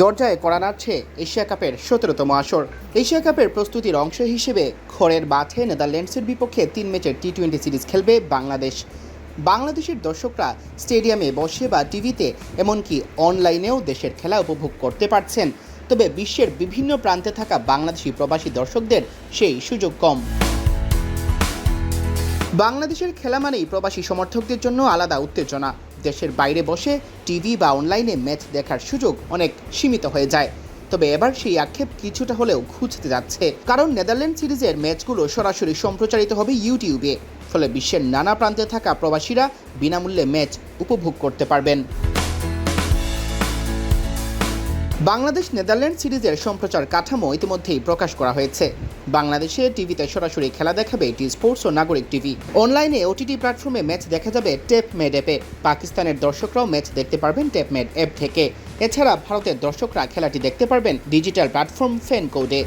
দরজায় করা নাড়ছে এশিয়া কাপের সতেরোতম আসর। এশিয়া কাপের প্রস্তুতির অংশ হিসেবে খড়ের মাঠে নেদারল্যান্ডসের বিপক্ষে তিন ম্যাচের টি টোয়েন্টি সিরিজ খেলবে বাংলাদেশ। বাংলাদেশের দর্শকরা স্টেডিয়ামে বসে বা টিভিতে এমনকি অনলাইনেও দেশের খেলা উপভোগ করতে পারছেন। তবে বিশ্বের বিভিন্ন প্রান্তে থাকা বাংলাদেশি প্রবাসী দর্শকদের সেই সুযোগ কম। বাংলাদেশের খেলা মানেই প্রবাসী সমর্থকদের জন্য আলাদা উত্তেজনা। দেশের বাইরে বসে টিভি বা অনলাইনে ম্যাচ দেখার সুযোগ অনেক সীমিত হয়ে যায়। তবে এবার সেই আক্ষেপ কিছুটা হলেও ঘুচতে যাচ্ছে। কারণ নেদারল্যান্ড সিরিজের ম্যাচগুলো সরাসরি সম্প্রচারিত হবে ইউটিউবে। ফলে বিশ্বের নানা প্রান্তে থাকা প্রবাসীরা বিনামূল্যে ম্যাচ উপভোগ করতে পারবেন। বাংলাদেশ নেদারল্যান্ড সিরিজের সম্প্রচার কাঠামো ইতিমধ্যেই প্রকাশ করা হয়েছে। বাংলাদেশে টিভিতে সরাসরি খেলা দেখাবে টি স্পোর্টস ও নাগরিক টিভি। অনলাইনে ওটিটি প্ল্যাটফর্মে ম্যাচ দেখা যাবে টেপ মেড অ্যাপে। পাকিস্তানের দর্শকরাও ম্যাচ দেখতে পারবেন টেপ মেড অ্যাপ থেকে। এছাড়া ভারতের দর্শকরা খেলাটি দেখতে পারবেন ডিজিটাল প্ল্যাটফর্ম ফ্যান কোডে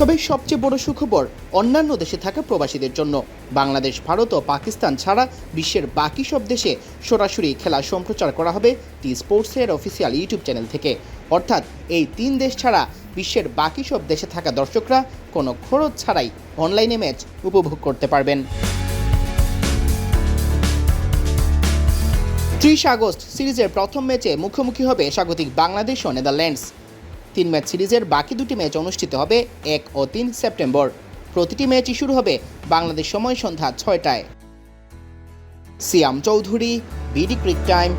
তবে সবচেয়ে বড় সুখবর, অন্যান্য দেশে থাকা প্রবাসীদের জন্য। বাংলাদেশ, ভারত ও পাকিস্তান ছাড়া বিশ্বের বাকি সব দেশে সরাসরি খেলা সম্প্রচার করা হবে টি স্পোর্টসের অফিসিয়াল ইউটিউব চ্যানেল থেকে। অর্থাৎ এই তিন দেশ ছাড়া বিশ্বের বাকি সব দেশে থাকা দর্শকরা কোনো খরচ ছাড়াই অনলাইনে ম্যাচ উপভোগ করতে পারবেন। ত্রিশ আগস্ট সিরিজের প্রথম ম্যাচে মুখোমুখি হবে স্বাগতিক বাংলাদেশ ও নেদারল্যান্ডস। তিন ম্যাচ সিরিজের বাকি দুটি ম্যাচ অনুষ্ঠিত হবে এক ও তিন সেপ্টেম্বর। প্রতিটি ম্যাচই শুরু হবে বাংলাদেশ সময় সন্ধ্যা ছয়টায়। Siam Chowdhury, BD cric time